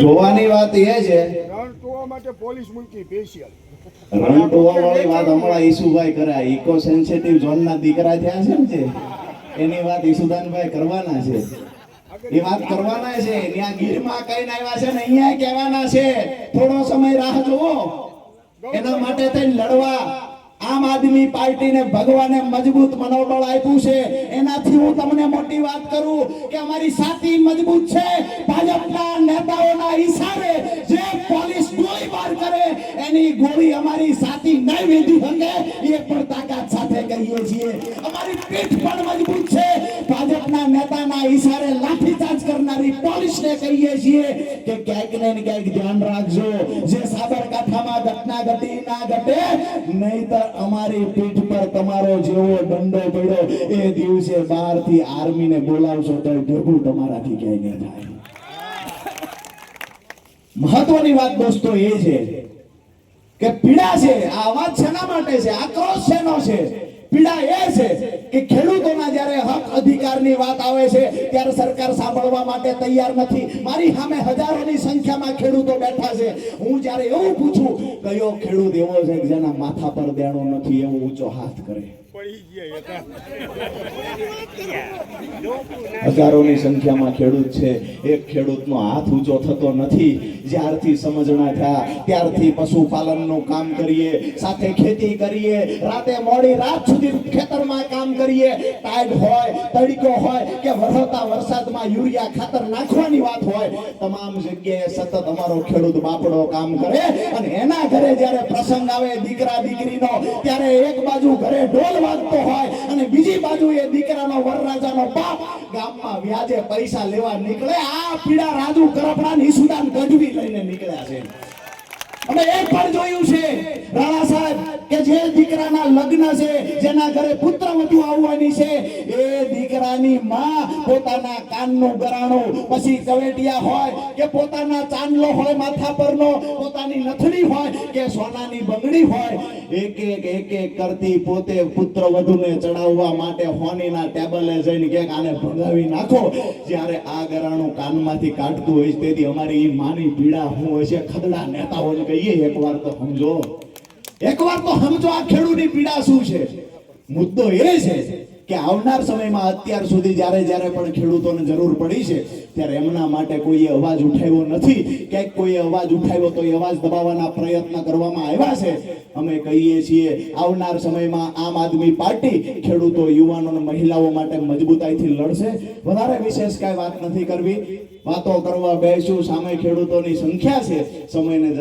જોવાની વાત એ છે. રણ માટે પોલીસ મૂકી સ્પેશિયલ રણટોવા વાળી વાત હમણાં ઈસુભાઈ કરે ઇકો સેન્સિટિવ ઝોન દીકરા થયા છે ને એની વાત ઈસુદાનભાઈ કરવાના છે. એ વાત કરવાના છે. ત્યાં ગીરમાં કઈ આવ્યા છે ને અહીંયા કહેવાના છે. થોડો સમય રાહ જુઓ. એના માટે થઈ લડવા. આમ આદમી પાર્ટીને ભગવાને મજબૂત મનોબળ આપ્યું છે. એનાથી હું તમને મોટી વાત કરું કે અમારી સાથી મજબૂત છે. ભાજપના નેતાઓના ઈશારે જે પોલીસ ગોળીબાર કરે, એની ગોળી અમારી સાથી નહીં વેધી શકે, એ પણ તાકાત સાથે કહીએ છીએ. અમારી પીઠ પણ મજબૂત છે. ભાજપના નેતાના ઈશારે કરનારી પોલીસને કહીએ છીએ કે ક્યાંક ને ક્યાંક ધ્યાન રાખજો. જે સાબરકાંઠામાં ઘટના ઘટી ના ઘટે, નહીતર અમારી પીઠ પર તમારો જેવો દંડો પડ્યો, એ દિવસે બહારથી આર્મીને બોલાવશો તો ભેગું તમારાથી ક્યાંય ન થાય. મહત્વની વાત દોસ્તો એ છે કે પીડા છે, આ અવાજ શેના માટે છે? આ ક્રોસ શેનો છે? પીડા એ છે કે ખેડૂતોના જ્યારે હક અધિકારની વાત આવે છે, ત્યારે સરકાર સાંભળવા માટે તૈયાર નથી. મારી સામે હજારોની સંખ્યામાં ખેડૂતો બેઠા છે. હું જ્યારે એવું પૂછું, કયો ખેડૂત એવો છે જેના માથા પર દેણો નથી, એવો ઊંચો હાથ કરે? હજારોની સંખ્યામાં ખેડૂત છે. એક ખેડૂતનો હાથ ઊંચો થતો નથી. જ્યારથી સમજણા થયા, ત્યારથી પશુપાલનનું કામ કરીએ, સાથે ખેતી કરીએ, રાતે મોડી રાત સુધી ખેતરમાં કામ કરીએ. ટાઈડ હોય, તડકો હોય કે વરસતા વરસાદમાં યુરિયા ખાતર નાખવાની વાત હોય, તમામ જગ્યાએ સતત અમારો ખેડૂત બાપડો કામ કરે અને એના ઘરે જ્યારે પ્રસંગ આવે દીકરા દીકરીનો, ત્યારે એક બાજુ ઘરે ઢોલ વાગતો હોય અને બીજી બાજુ એ દીકરાનો વરરાજાનો બાપ ગામમાં વ્યાજે પૈસા લેવા નીકળે, આ પીડા રાજુ કરપડા ની સુદાન ગઢવી લઈને નીકળ્યા છે. અમે એ પણ જોયું છે, રાણા સાહેબ, કે જે દીકરાના લગ્ન છે, જેના ઘરે પુત્ર વધુ આવવાની છે દીકરાની માં પોતાના કાનનું ગરાણું પછી કવેટિયા હોય કે પોતાના ચાંદલો હોય માથા પરનો, પોતાની નથડી હોય કે સોનાની બંગડી હોય, એક એક એક એક કરતી પોતે પુત્ર વધુને ચડાવવા માટે હોનીના ટેબલે જઈને કે આને ભગાવી નાખો. જ્યારે આ ગરાણું કાનમાંથી કાઢતું હોય તેથી અમારી માની પીડા હું છે, ખદડા નેતાઓને કહીએ એકવાર તો સમજો. એકવાર તો સમજો આ ખેડૂતની પીડા શું છે? મુદ્દો એ છે કે આવનાર સમયમાં અત્યાર સુધી જ્યારે જ્યારે પણ ખેડૂતોને જરૂર પડી છે, ત્યારે એમના માટે કોઈએ અવાજ ઉઠાવ્યો નથી. ક્યાંક કોઈએ અવાજ ઉઠાવ્યો તો એ અવાજ દબાવવાના પ્રયત્ન કરવામાં આવ્યા છે. અમે કહીએ છીએ, આવનાર સમયમાં આમ આદમી પાર્ટી ખેડૂતો, યુવાનો અને મહિલાઓ માટે મજબૂતાઈથી લડશે. વધારે વિશેષ કાંઈ વાત નથી કરવી. વાતો કરવા બેસું, સામે ખેડૂતોની સંખ્યા છે. સમયને